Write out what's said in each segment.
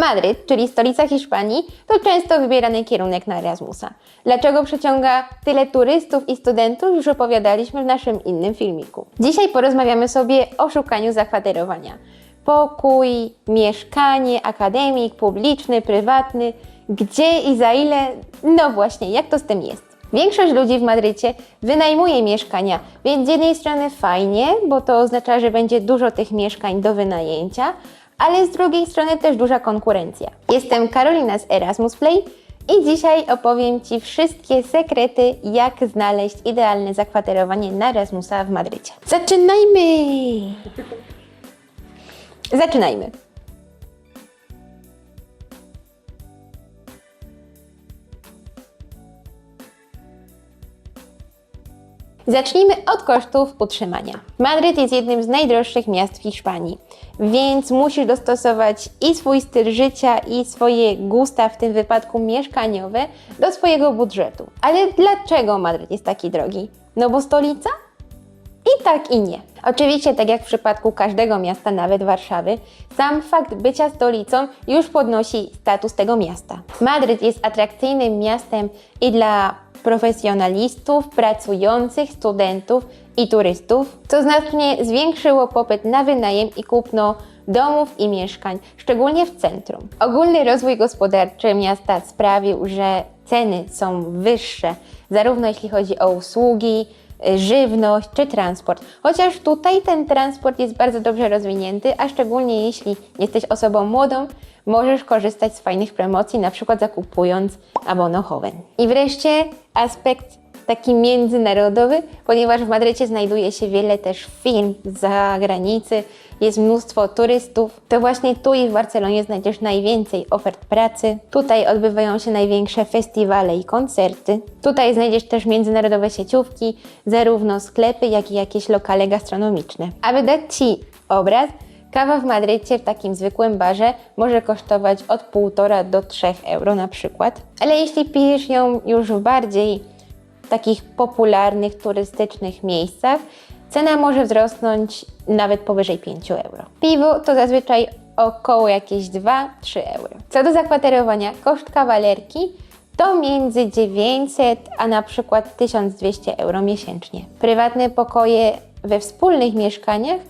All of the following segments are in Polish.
Madryt, czyli stolica Hiszpanii, to często wybierany kierunek na Erasmusa. Dlaczego przyciąga tyle turystów i studentów, już opowiadaliśmy w naszym innym filmiku. Dzisiaj porozmawiamy sobie o szukaniu zakwaterowania. Pokój, mieszkanie, akademik, publiczny, prywatny, gdzie i za ile, no właśnie, jak to z tym jest. Większość ludzi w Madrycie wynajmuje mieszkania, więc z jednej strony fajnie, bo to oznacza, że będzie dużo tych mieszkań do wynajęcia, ale z drugiej strony też duża konkurencja. Jestem Karolina z Erasmus Play i dzisiaj opowiem Ci wszystkie sekrety, jak znaleźć idealne zakwaterowanie na Erasmusa w Madrycie. Zaczynajmy! Zaczynajmy. Zacznijmy od kosztów utrzymania. Madryt jest jednym z najdroższych miast w Hiszpanii, więc musisz dostosować i swój styl życia, i swoje gusta, w tym wypadku mieszkaniowe, do swojego budżetu. Ale dlaczego Madryt jest taki drogi? No bo stolica? I tak i nie. Oczywiście, tak jak w przypadku każdego miasta, nawet Warszawy, sam fakt bycia stolicą już podnosi status tego miasta. Madryt jest atrakcyjnym miastem i dla profesjonalistów, pracujących, studentów i turystów, co znacznie zwiększyło popyt na wynajem i kupno domów i mieszkań, szczególnie w centrum. Ogólny rozwój gospodarczy miasta sprawił, że ceny są wyższe, zarówno jeśli chodzi o usługi, żywność czy transport. Chociaż tutaj ten transport jest bardzo dobrze rozwinięty, a szczególnie jeśli jesteś osobą młodą, możesz korzystać z fajnych promocji, na przykład zakupując abonochowen. I wreszcie aspekt taki międzynarodowy, ponieważ w Madrycie znajduje się wiele też firm z zagranicy, jest mnóstwo turystów. To właśnie tu i w Barcelonie znajdziesz najwięcej ofert pracy. Tutaj odbywają się największe festiwale i koncerty. Tutaj znajdziesz też międzynarodowe sieciówki, zarówno sklepy, jak i jakieś lokale gastronomiczne. Aby dać Ci obraz, Kawa w Madrycie w takim zwykłym barze może kosztować od 1,5 do 3 euro na przykład. Ale jeśli pijesz ją już w bardziej takich popularnych, turystycznych miejscach, cena może wzrosnąć nawet powyżej 5 euro. Piwo to zazwyczaj około jakieś 2-3 euro. Co do zakwaterowania, koszt kawalerki to między 900 a na przykład 1200 euro miesięcznie. Prywatne pokoje we wspólnych mieszkaniach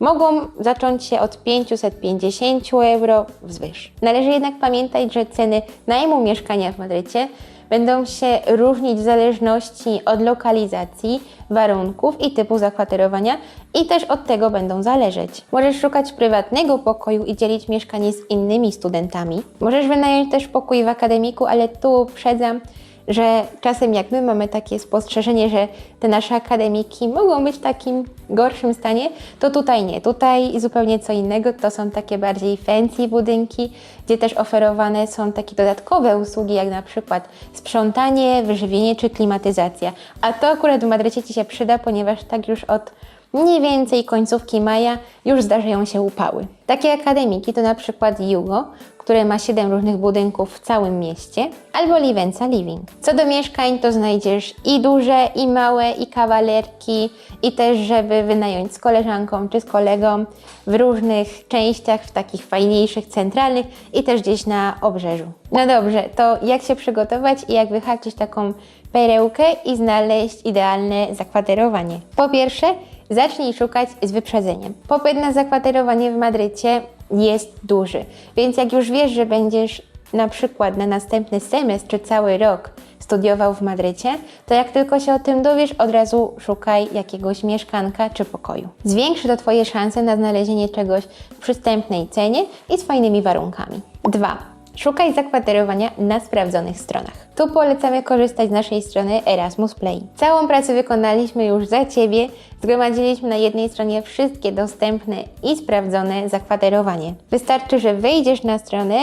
mogą zacząć się od 550 euro wzwyż. Należy jednak pamiętać, że ceny najmu mieszkania w Madrycie będą się różnić w zależności od lokalizacji, warunków i typu zakwaterowania i też od tego będą zależeć. Możesz szukać prywatnego pokoju i dzielić mieszkanie z innymi studentami. Możesz wynająć też pokój w akademiku, ale tu uprzedzam, że czasem jak my mamy takie spostrzeżenie, że te nasze akademiki mogą być w takim gorszym stanie, to tutaj nie. Tutaj zupełnie co innego. To są takie bardziej fancy budynki, gdzie też oferowane są takie dodatkowe usługi, jak na przykład sprzątanie, wyżywienie czy klimatyzacja. A to akurat w Madrycie Ci się przyda, ponieważ tak już od mniej więcej końcówki maja już zdarzają się upały. Takie akademiki to na przykład Jugo, które ma 7 różnych budynków w całym mieście, albo Livenza Living. Co do mieszkań, to znajdziesz i duże, i małe, i kawalerki, i też, żeby wynająć z koleżanką czy z kolegą w różnych częściach, w takich fajniejszych, centralnych i też gdzieś na obrzeżu. No dobrze, to jak się przygotować i jak wyhaczyć taką perełkę i znaleźć idealne zakwaterowanie? Po pierwsze, zacznij szukać z wyprzedzeniem. Popyt na zakwaterowanie w Madrycie jest duży, więc jak już wiesz, że będziesz na przykład na następny semestr czy cały rok studiował w Madrycie, to jak tylko się o tym dowiesz, od razu szukaj jakiegoś mieszkanka czy pokoju. Zwiększy to Twoje szanse na znalezienie czegoś w przystępnej cenie i z fajnymi warunkami. 2. Szukaj zakwaterowania na sprawdzonych stronach. Tu polecamy korzystać z naszej strony Erasmus Play. Całą pracę wykonaliśmy już za Ciebie. Zgromadziliśmy na jednej stronie wszystkie dostępne i sprawdzone zakwaterowanie. Wystarczy, że wejdziesz na stronę,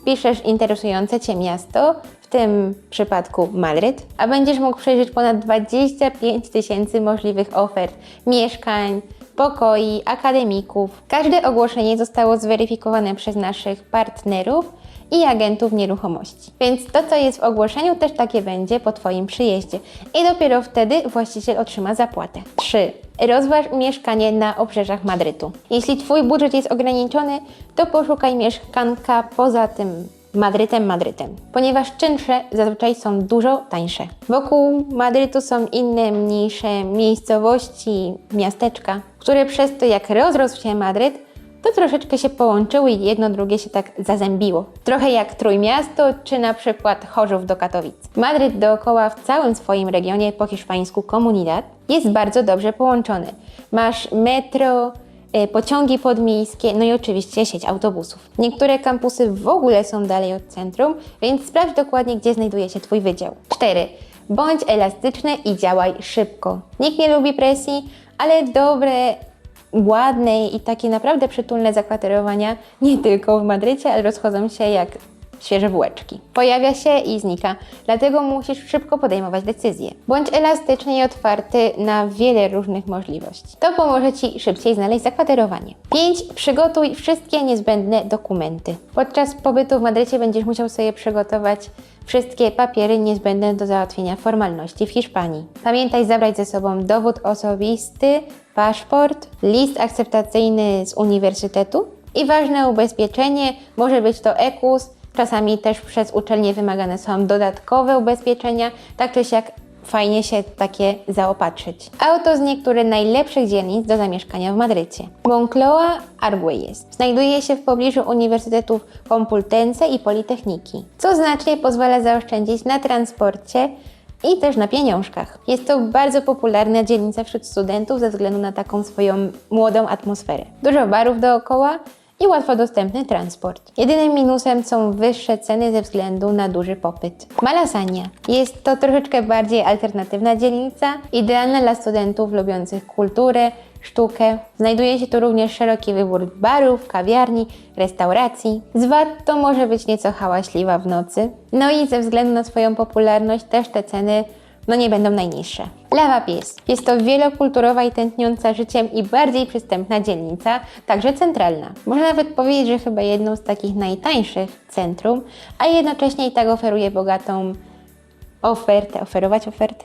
wpiszesz interesujące Cię miasto, w tym przypadku Madryt, a będziesz mógł przejrzeć ponad 25 tysięcy możliwych ofert mieszkań, pokoi, akademików. Każde ogłoszenie zostało zweryfikowane przez naszych partnerów i agentów nieruchomości. Więc to, co jest w ogłoszeniu, też takie będzie po Twoim przyjeździe. I dopiero wtedy właściciel otrzyma zapłatę. 3. Rozważ mieszkanie na obrzeżach Madrytu. Jeśli Twój budżet jest ograniczony, to poszukaj mieszkanka poza tym Madrytem, Madrytem, ponieważ czynsze zazwyczaj są dużo tańsze. Wokół Madrytu są inne, mniejsze miejscowości, miasteczka, które przez to, jak rozrósł się Madryt, to troszeczkę się połączyły i jedno drugie się tak zazębiło. Trochę jak Trójmiasto, czy na przykład Chorzów do Katowic. Madryt dookoła w całym swoim regionie, po hiszpańsku Comunidad, jest bardzo dobrze połączony. Masz metro, e, pociągi podmiejskie, no i oczywiście sieć autobusów. Niektóre kampusy w ogóle są dalej od centrum, więc sprawdź dokładnie, gdzie znajduje się Twój wydział. 4. Bądź elastyczny i działaj szybko. Nikt nie lubi presji, ale dobre ładne i takie naprawdę przytulne zakwaterowania nie tylko w Madrycie, ale rozchodzą się jak świeże bułeczki. Pojawia się i znika, dlatego musisz szybko podejmować decyzje. Bądź elastyczny i otwarty na wiele różnych możliwości. To pomoże Ci szybciej znaleźć zakwaterowanie. 5. Przygotuj wszystkie niezbędne dokumenty. Podczas pobytu w Madrycie będziesz musiał sobie przygotować wszystkie papiery niezbędne do załatwienia formalności w Hiszpanii. Pamiętaj zabrać ze sobą dowód osobisty, paszport, list akceptacyjny z uniwersytetu i ważne ubezpieczenie, może być to EKUS, czasami też przez uczelnie wymagane są dodatkowe ubezpieczenia, tak czy siak fajnie się takie zaopatrzyć. Auto z niektórych najlepszych dzielnic do zamieszkania w Madrycie. Moncloa Argüelles. Znajduje się w pobliżu uniwersytetów Complutense i Politechniki, co znacznie pozwala zaoszczędzić na transporcie i też na pieniążkach. Jest to bardzo popularna dzielnica wśród studentów ze względu na taką swoją młodą atmosferę. Dużo barów dookoła i łatwo dostępny transport. Jedynym minusem są wyższe ceny ze względu na duży popyt. Malasania. Jest to troszeczkę bardziej alternatywna dzielnica, idealna dla studentów lubiących kulturę, sztukę. Znajduje się tu również szeroki wybór barów, kawiarni, restauracji. Zwad to może być nieco hałaśliwa w nocy. No i ze względu na swoją popularność też te ceny no nie będą najniższe. Lawa Pies. Jest to wielokulturowa i tętniąca życiem i bardziej przystępna dzielnica, także centralna. Można nawet powiedzieć, że chyba jedną z takich najtańszych centrum, a jednocześnie i tak oferuje bogatą ofertę. Oferować ofertę?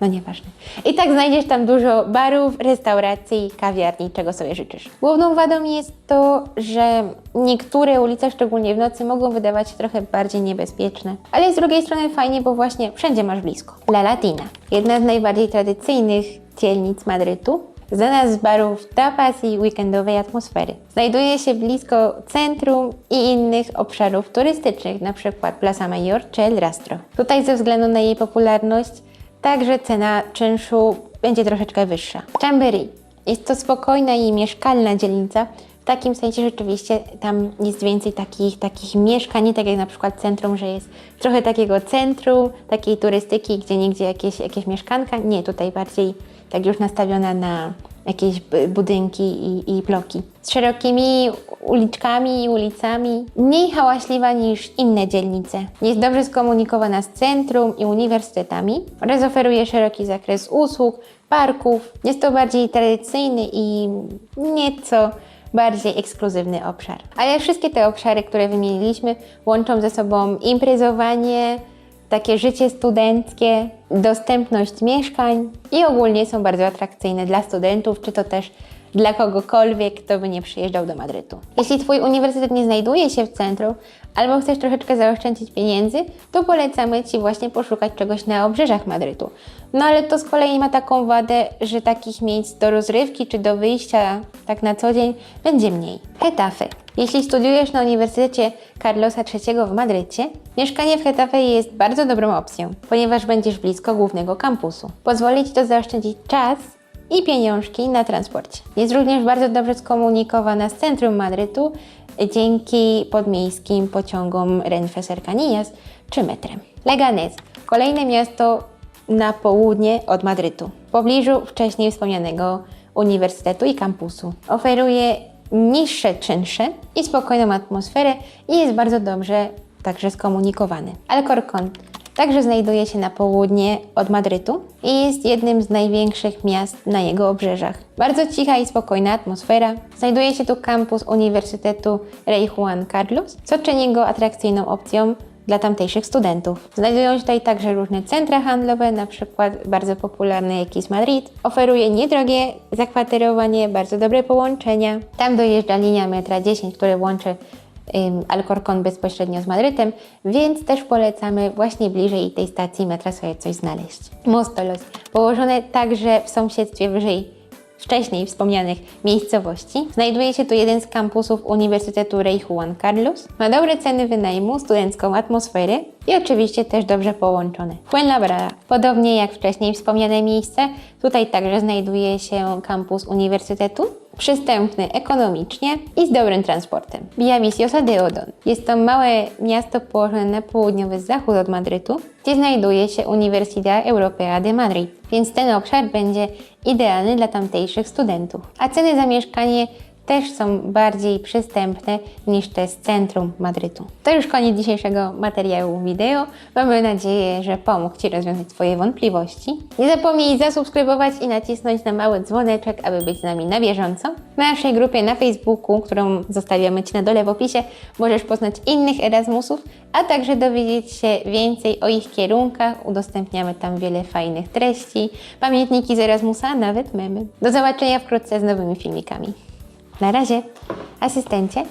No nieważne. I tak znajdziesz tam dużo barów, restauracji, kawiarni, czego sobie życzysz. Główną wadą jest to, że niektóre ulice, szczególnie w nocy, mogą wydawać się trochę bardziej niebezpieczne. Ale z drugiej strony fajnie, bo właśnie wszędzie masz blisko. La Latina. Jedna z najbardziej tradycyjnych dzielnic Madrytu. Znana z barów tapas i weekendowej atmosfery. Znajduje się blisko centrum i innych obszarów turystycznych, np. Plaza Mayor czy El Rastro. Tutaj ze względu na jej popularność Także cena czynszu będzie troszeczkę wyższa. Chambery. Jest to spokojna i mieszkalna dzielnica. W takim sensie rzeczywiście tam jest więcej takich, takich mieszkań, nie tak jak na przykład centrum, że jest trochę takiego centrum, takiej turystyki, gdzie nigdzie jakieś, jakieś mieszkanka. Nie, tutaj bardziej tak już nastawiona na jakieś budynki i, i bloki. Z szerokimi uliczkami i ulicami, mniej hałaśliwa niż inne dzielnice. Jest dobrze skomunikowana z centrum i uniwersytetami oraz oferuje szeroki zakres usług, parków. Jest to bardziej tradycyjny i nieco bardziej ekskluzywny obszar. Ale wszystkie te obszary, które wymieniliśmy, łączą ze sobą imprezowanie, takie życie studenckie, dostępność mieszkań i ogólnie są bardzo atrakcyjne dla studentów, czy to też dla kogokolwiek, kto by nie przyjeżdżał do Madrytu. Jeśli Twój uniwersytet nie znajduje się w centrum, albo chcesz troszeczkę zaoszczędzić pieniędzy, to polecamy Ci właśnie poszukać czegoś na obrzeżach Madrytu. No ale to z kolei ma taką wadę, że takich miejsc do rozrywki czy do wyjścia tak na co dzień będzie mniej. Getafe. Jeśli studiujesz na Uniwersytecie Carlosa III w Madrycie, mieszkanie w Getafe jest bardzo dobrą opcją, ponieważ będziesz blisko głównego kampusu. Pozwoli Ci to zaoszczędzić czas i pieniążki na transporcie. Jest również bardzo dobrze skomunikowana z centrum Madrytu dzięki podmiejskim pociągom Renfe Cercanías czy metrem. Leganés, kolejne miasto na południe od Madrytu, w pobliżu wcześniej wspomnianego uniwersytetu i kampusu. Oferuje niższe czynsze i spokojną atmosferę i jest bardzo dobrze także skomunikowany. Alcorcón Także znajduje się na południe od Madrytu i jest jednym z największych miast na jego obrzeżach. Bardzo cicha i spokojna atmosfera. Znajduje się tu kampus Uniwersytetu Rey Juan Carlos, co czyni go atrakcyjną opcją dla tamtejszych studentów. Znajdują się tutaj także różne centra handlowe, na przykład bardzo popularny jakiś Madrid. Oferuje niedrogie zakwaterowanie, bardzo dobre połączenia. Tam dojeżdża linia metra 10, który łączy Alcorcon bezpośrednio z Madrytem, więc też polecamy właśnie bliżej tej stacji metra sobie coś znaleźć. Mostolos, położone także w sąsiedztwie wyżej wcześniej wspomnianych miejscowości. Znajduje się tu jeden z kampusów Uniwersytetu Rey Juan Carlos. Ma dobre ceny wynajmu, studencką atmosferę i oczywiście też dobrze połączone. Fuenlabrada. Podobnie jak wcześniej wspomniane miejsce, tutaj także znajduje się kampus Uniwersytetu. Przystępny ekonomicznie i z dobrym transportem. Villaviciosa de Odon. Jest to małe miasto położone na południowy zachód od Madrytu, gdzie znajduje się Universidad Europea de Madrid, więc ten obszar będzie idealny dla tamtejszych studentów. A ceny za mieszkanie też są bardziej przystępne niż te z centrum Madrytu. To już koniec dzisiejszego materiału wideo. Mamy nadzieję, że pomógł Ci rozwiązać Twoje wątpliwości. Nie zapomnij zasubskrybować i nacisnąć na mały dzwoneczek, aby być z nami na bieżąco. W naszej grupie na Facebooku, którą zostawiamy Ci na dole w opisie, możesz poznać innych Erasmusów, a także dowiedzieć się więcej o ich kierunkach. Udostępniamy tam wiele fajnych treści, pamiętniki z Erasmusa, nawet memy. Do zobaczenia wkrótce z nowymi filmikami. Na razie, asystencie.